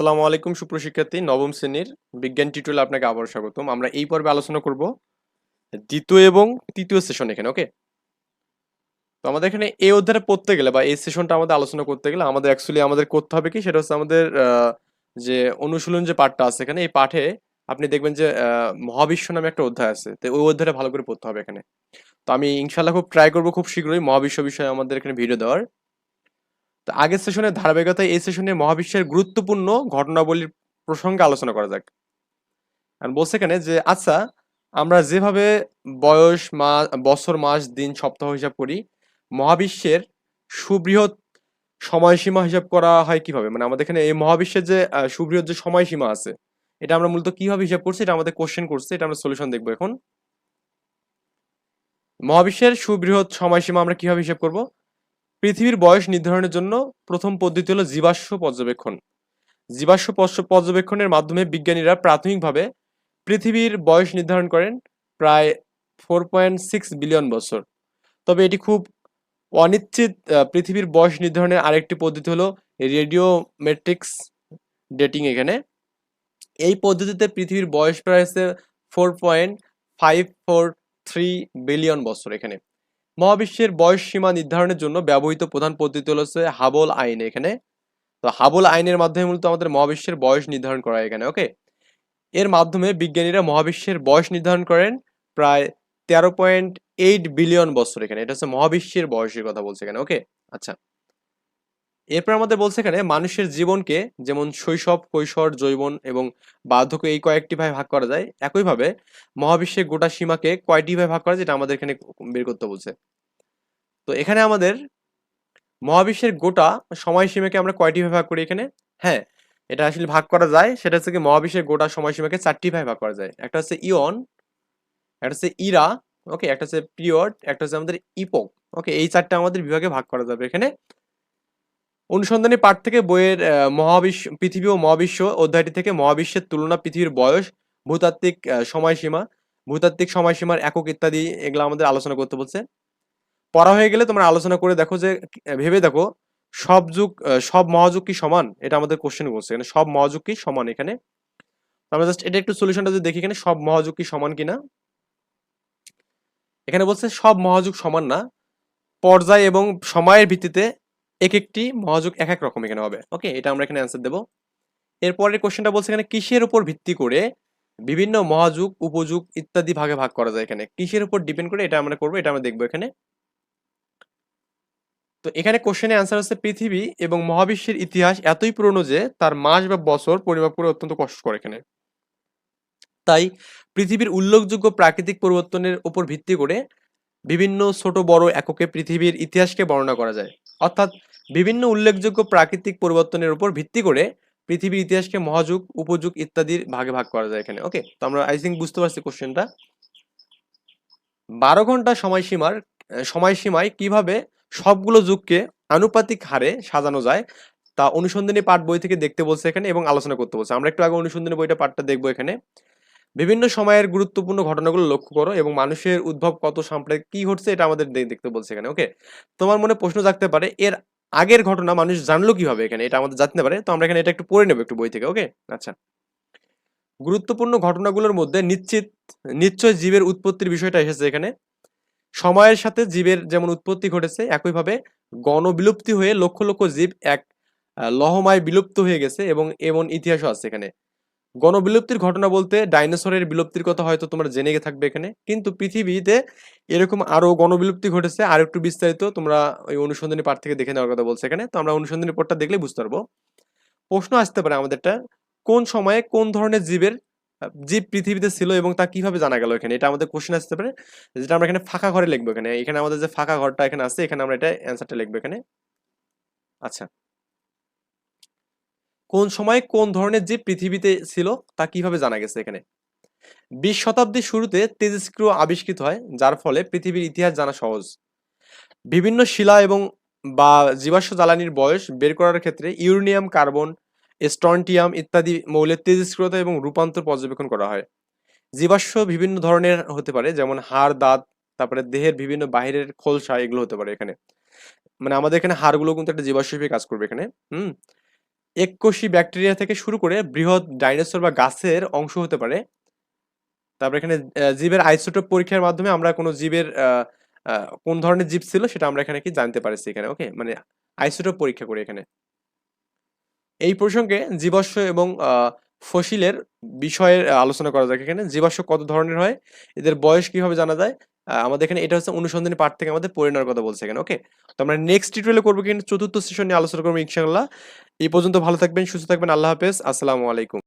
আসসালামু আলাইকুম সুপ্রশিক্ষার্থী নবম শ্রেণির বিজ্ঞান টিউটোরিয়ালে আপনাকে আবার স্বাগতম। আমরা এই পর্বে আলোচনা করব দ্বিতীয় এবং তৃতীয় সেশন এখানে ওকে তো আমাদের এখানে এই অধ্যায়ে পড়তে গেলে বা এই সেশনটা আমাদের আলোচনা করতে গেলে আমাদের অ্যাকচুয়ালি আমাদের করতে হবে কি? সেটা হচ্ছে আমাদের যে অনুশীলন যে পাঠটা আছে এখানে, এই পাঠে আপনি দেখবেন যে মহাবিশ্ব নামে একটা অধ্যায় আছে। তো ওই অধ্যায়টা ভালো করে পড়তে হবে এখানে। তো আমি ইনশাল্লাহ খুব ট্রাই করব খুব শীঘ্রই মহাবিশ্ব বিষয়ে আমাদের এখানে ভিডিও দেওয়ার। তো আগের সেশনের ধারাবাহিকতায় এই সেশনে মহাবিশ্বের গুরুত্বপূর্ণ ঘটনাবলীর প্রসঙ্গে আলোচনা করা যাক। বলছে এখানে যে আচ্ছা আমরা যেভাবে বয়স মাস বছর, মাস, দিন, সপ্তাহ হিসাব করি, মহাবিশ্বের সুবৃহৎ সময়সীমা হিসাব করা হয় কীভাবে? মানে আমাদের এখানে এই মহাবিশ্বের যে সুবৃহৎ যে সময়সীমা আছে, এটা আমরা মূলত কীভাবে হিসাব করছি? এটা আমাদের কোশ্চেন করছে, এটা আমরা সলিউশন দেখব এখন। মহাবিশ্বের সুবৃহৎ সময়সীমা আমরা কীভাবে হিসাব করব? পৃথিবীর বয়স নির্ধারণের জন্য প্রথম পদ্ধতি হলো জীবাশ্ম পর্যবেক্ষণ। জীবাশ্ম পর্য- পর্যবেক্ষণের মাধ্যমে বিজ্ঞানীরা প্রাথমিকভাবে পৃথিবীর বয়স নির্ধারণ করেন প্রায় ফোর পয়েন্ট সিক্স বিলিয়ন বছর। তবে এটি খুব অনিশ্চিত পৃথিবীর বয়স নির্ধারণের আরেকটি পদ্ধতি হলো রেডিও রেডিওমেট্রিক্স ডেটিং এখানে। এই পদ্ধতিতে পৃথিবীর বয়স প্রায় হচ্ছে four point five four three billion বছর এখানে। মহাবিশ্বের বয়স সীমা নির্ধারণের জন্য ব্যবহৃত প্রধান পদ্ধতি হচ্ছে হাবল আইন এখানে। তো হাবল আইনের মাধ্যমে মূলত আমাদের মহাবিশ্বের বয়স নির্ধারণ করা এখানে, ওকে? এর মাধ্যমে বিজ্ঞানীরা মহাবিশ্বের বয়স নির্ধারণ করেন প্রায় তেরো পয়েন্ট এইট বিলিয়ন বছর এখানে। এটা হচ্ছে মহাবিশ্বের বয়সের কথা বলছে এখানে, ওকে? আচ্ছা। এরপর আমাদের বলছে এখানে মানুষের জীবনকে যেমন শৈশব, কৈশোর, যৌবন এবং বার্ধক্য এই কয়েকটি ভাগে ভাগ করা যায়। একইভাবে মহাবিশ্বের গোটা সীমাকে কয়টি ভাগে ভাগ করা যায়, এটা আমাদের এখানে বের করতে বলছে। তো এখানে আমাদের মহাবিশ্বের গোটা সময়সীমাকে আমরা কয়টি ভাগে ভাগ করি এখানে? হ্যাঁ এটা আসলে ভাগ করা যায়। সেটা হচ্ছে কি মহাবিশ্বের গোটা সময়সীমাকে চারটি ভাগে ভাগ করা যায়। একটা হচ্ছে ইয়ন, একটা হচ্ছে ইরা, ওকে, একটা হচ্ছে পিরিয়ড, একটা হচ্ছে আমাদের ইপোক। ওকে, এই চারটা আমাদের বিভাগে ভাগ করা যাবে এখানে। অনুসন্ধানী পাঠ থেকে বইয়ের মহাবিশ্ব, পৃথিবী ও মহাবিশ্ব অধ্যায়টি থেকে মহাবিশ্বের তুলনা পৃথিবীর বয়স, ভূতাত্ত্বিক সময়সীমা, ভূতাত্ত্বিক সময়সীমার একক ইত্যাদি এগুলো আমাদের আলোচনা করতে বলছে। পড়া হয়ে গেলে তোমরা আলোচনা করে দেখো যে ভেবে দেখো সব যুগ সব মহাযুগ কি সমান? এটা আমাদের কোশ্চেন বলছে এখানে। সব মহাযুগ কি সমান এখানে? আমরা জাস্ট এটা একটু সলিউশনটা যদি দেখি এখানে, সব মহাযুগ কি সমান কিনা? এখানে বলছে সব মহাযুগ সমান না। পর্যায় এবং সময়ের ভিত্তিতে এক একটি মহাযুগ এক এক রকম এখানে হবে। ওকে এটা আমরা এখানে অ্যান্সার দেবো। এরপরের কোশ্চেনটা বলছে এখানে কিসের উপর ভিত্তি করে বিভিন্ন মহাযুগ, উপযুগ ইত্যাদি ভাগে ভাগ করা যায় এখানে। কিসের উপর ডিপেন্ড করে এটা আমরা করব, এটা আমরা দেখব এখানে। তো এখানে কোশ্চেনের অ্যান্সার হচ্ছে পৃথিবী এবং মহাবিশ্বের ইতিহাস এতই পুরনো যে তার মাস বা বছর পরিমাপ করে অত্যন্ত কষ্টকর এখানে। তাই পৃথিবীর উল্লেখযোগ্য প্রাকৃতিক পরিবর্তনের উপর ভিত্তি করে বিভিন্ন ছোট বড় এককে পৃথিবীর ইতিহাসকে বর্ণনা করা যায়। অর্থাৎ বিভিন্ন উল্লেখযোগ্য প্রাকৃতিক পরিবর্তনের উপর ভিত্তি করে পৃথিবীর ইতিহাসকে মহাযুগ, উপযুগ ইত্যাদির ভাগে ভাগ করা যায় এখানে। ওকে, তো আমরা আই থিঙ্ক বুঝতে পারছি কোশ্চেনটা বারো ঘণ্টা সময়সীমার সময়সীমায় কীভাবে সবগুলো যুগকে আনুপাতিক হারে সাজানো যায়, তা অনুসন্ধানী পাঠ বই থেকে দেখতে বলছে এখানে এবং আলোচনা করতে বলছে। আমরা একটু আগে অনুসন্ধানী বইটা পাঠটা দেখব এখানে। বিভিন্ন সময়ের গুরুত্বপূর্ণ ঘটনাগুলো লক্ষ্য করো এবং মানুষের উদ্ভব কত সাম্প্রদায়িক কি ঘটছে এটা আমাদের দেখতে বলছে এখানে। ওকে, তোমার মনে প্রশ্ন থাকতে পারে, এর আগের ঘটনা মানুষ জানলো কীভাবে এখানে? এটা আমাদের জানতে পারে। তো আমরা এখানে এটা একটু পড়ে নেব একটু বই থেকে, ওকে? আচ্ছা। গুরুত্বপূর্ণ ঘটনাগুলোর মধ্যে নিশ্চিত, নিশ্চয় জীবের উৎপত্তির বিষয়টা এসেছে এখানে। সময়ের সাথে জীবের যেমন উৎপত্তি ঘটেছে, একইভাবে গণবিলুপ্তি হয়ে লক্ষ লক্ষ জীব এক লহমায় বিলুপ্ত হয়ে গেছে এবং এমন ইতিহাসও আছে এখানে। গণবিলুপ্তির ঘটনা বলতে ডাইনোসরের বিলুপ্তির কথা হয়তো তোমরা জেনে থাকবে এখানে। কিন্তু পৃথিবীতে এরকম আরও গণবিলুপ্তি ঘটেছে আর একটু বিস্তারিত তোমরা ওই অনুসন্ধানী পাঠ থেকে দেখে নেওয়ার কথা বলছে এখানে। তো আমরা অনুসন্ধানী পাঠটা দেখলে বুঝতে পারব। প্রশ্ন আসতে পারে আমাদেরটা কোন সময়ে কোন ধরনের জীবের, জীব পৃথিবীতে ছিল এবং তা কীভাবে জানা গেল এখানে? এটা আমাদের কোশ্চেন আসতে পারে, যেটা আমরা এখানে ফাঁকা ঘরে লিখব এখানে। এখানে আমাদের যে ফাঁকা ঘরটা এখানে আছে, এখানে আমরা এটা অ্যান্সারটা লিখব এখানে। আচ্ছা। কোন সময় কোন ধরনের জীব পৃথিবীতে ছিল তা কীভাবে জানা গেছে এখানে? বিশ শতাব্দীর শুরুতে তেজস্ক্রিয় আবিষ্কৃত হয়, যার ফলে পৃথিবীর ইতিহাস জানা সহজ। বিভিন্ন শিলা এবং বা জীবাশ্ম জ্বালানির বয়স বের করার ক্ষেত্রে ইউরেনিয়াম, কার্বন, স্ট্রন্টিয়াম ইত্যাদি মৌলের তেজস্ক্রিয়তা এবং রূপান্তর পর্যবেক্ষণ করা হয়। জীবাশ্ম বিভিন্ন ধরনের হতে পারে, যেমন হাড়, দাঁত, তারপরে দেহের বিভিন্ন বাহিরের খোলসা, এগুলো হতে পারে এখানে। মানে আমাদের এখানে হাড়গুলো কিন্তু একটা জীবাশ্ম হিসেবে কাজ করবে এখানে, হুম? এককোষী ব্যাকটেরিয়া থেকে শুরু করে বৃহৎ ডাইনোসর বা গাছের অংশ হতে পারে। তারপর এখানে জীবের আইসোটোপ পরীক্ষার মাধ্যমে আমরা কোনো জীবের কোন ধরনের জীব ছিল সেটা আমরা এখানে কি জানতে পারছি এখানে, ওকে? মানে আইসোটোপ পরীক্ষা করি এখানে। এই প্রসঙ্গে জীবাশ্ম এবং ফসিলের বিষয়ে আলোচনা করা যাক এখানে। জীবাশ্ম কত ধরনের হয়? এদের বয়স কীভাবে জানা যায়? আমাদের এখানে এটা হচ্ছে অনুসন্ধানী পাঠ থেকে আমাদের পড়ে নেওয়ার কথা বলছে এখানে ওকে তো আমরা নেক্সট টিউটোরিয়ালে করব কিন্তু চতুর্থ সেশন নিয়ে আলোচনা করব ইনশাআল্লাহ। এই পর্যন্ত ভালো থাকবেন, সুস্থ থাকবেন, আল্লাহ হাফেজ, আসসালামু আলাইকুম।